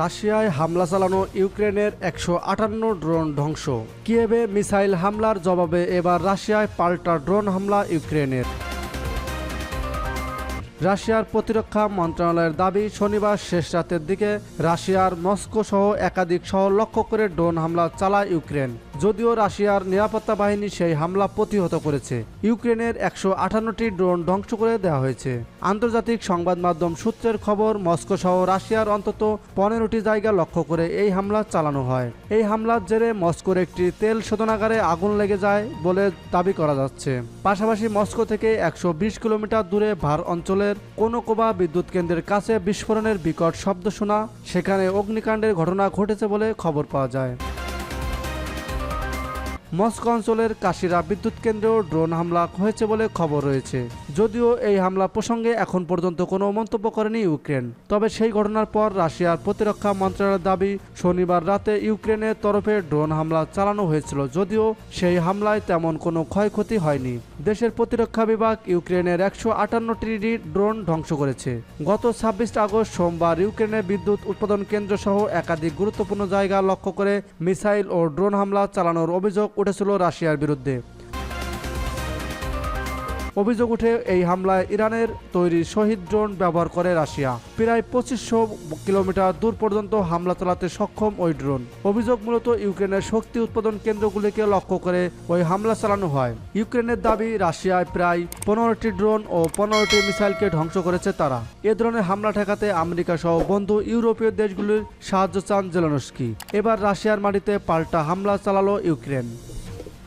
রাশিয়ায় হামলা চালানো ইউক্রেনের একশো আটান্ন ড্রোন ধ্বংস। কিয়েবে মিসাইল হামলার জবাবে এবার রাশিয়ায় পাল্টা ড্রোন হামলা ইউক্রেনের। রাশিয়ার প্রতিরক্ষা মন্ত্রণালয়ের দাবি, শনিবার শেষ রাতের দিকে রাশিয়ার মস্কো সহ একাধিক শহর লক্ষ্য করে ড্রোন হামলা চালায় ইউক্রেন। যদিও রাশিয়ার নিরাপত্তা বাহিনী সেই হামলা প্রতিহত করেছে। ইউক্রেনের একশো আটান্নটি ড্রোন ধ্বংস করে দেওয়া হয়েছে। আন্তর্জাতিক সংবাদ মাধ্যম সূত্রের খবর, মস্কো সহ রাশিয়ার অন্তত পনেরোটি জায়গা লক্ষ্য করে এই হামলা চালানো হয়। এই হামলার জেরে মস্কোর একটি তেল শোধনাগারে আগুন লেগে যায় বলে দাবি করা যাচ্ছে। পাশাপাশি মস্কো থেকে একশো বিশ কিলোমিটার দূরে ভার অঞ্চলের কোনোকোবা বিদ্যুৎ কেন্দ্রের কাছে বিস্ফোরণের বিকট শব্দ শোনা, সেখানে অগ্নিকাণ্ডের ঘটনা ঘটেছে বলে খবর পাওয়া যায়। মস্কো অঞ্চলের কাশিরা বিদ্যুৎ কেন্দ্রেও ড্রোন হামলা হয়েছে বলে খবর রয়েছে। যদিও এই হামলা প্রসঙ্গে এখন পর্যন্ত কোনো মন্তব্য করেনি ইউক্রেন। তবে সেই ঘটনার পর রাশিয়ার প্রতিরক্ষা মন্ত্রণালয়ের দাবি, শনিবার রাতে ইউক্রেনের তরফে ড্রোন হামলা চালানো হয়েছিল, যদিও সেই হামলায় তেমন কোনো ক্ষয়ক্ষতি হয়নি। দেশের প্রতিরক্ষা বিভাগ ইউক্রেনের একশো আটান্নটি ড্রোন ধ্বংস করেছে। গত ছাব্বিশ আগস্ট সোমবার ইউক্রেনের বিদ্যুৎ উৎপাদন কেন্দ্র সহ একাধিক গুরুত্বপূর্ণ জায়গা লক্ষ্য করে মিসাইল ও ড্রোন হামলা চালানোর অভিযোগ উঠেছিল রাশিয়ার বিরুদ্ধে। অভিযোগ উঠে এই হামলায় ইরানের তৈরি শহীদ ড্রোন ব্যবহার করে রাশিয়া। প্রায় পঁচিশশো কিলোমিটার দূর পর্যন্ত হামলা চালাতে সক্ষম ওই ড্রোন। অভিযোগ মূলত ইউক্রেনের শক্তি উৎপাদন কেন্দ্রগুলিকে লক্ষ্য করে ওই হামলা চালানো হয়। ইউক্রেনের দাবি, রাশিয়ায় প্রায় পনেরোটি ড্রোন ও পনেরোটি মিসাইলকে ধ্বংস করেছে তারা। এ ধরনের হামলা ঠেকাতে আমেরিকা সহ বন্ধু ইউরোপীয় দেশগুলির সাহায্য চান জেলানস্কি। এবার রাশিয়ার মাটিতে পাল্টা হামলা চালালো ইউক্রেন।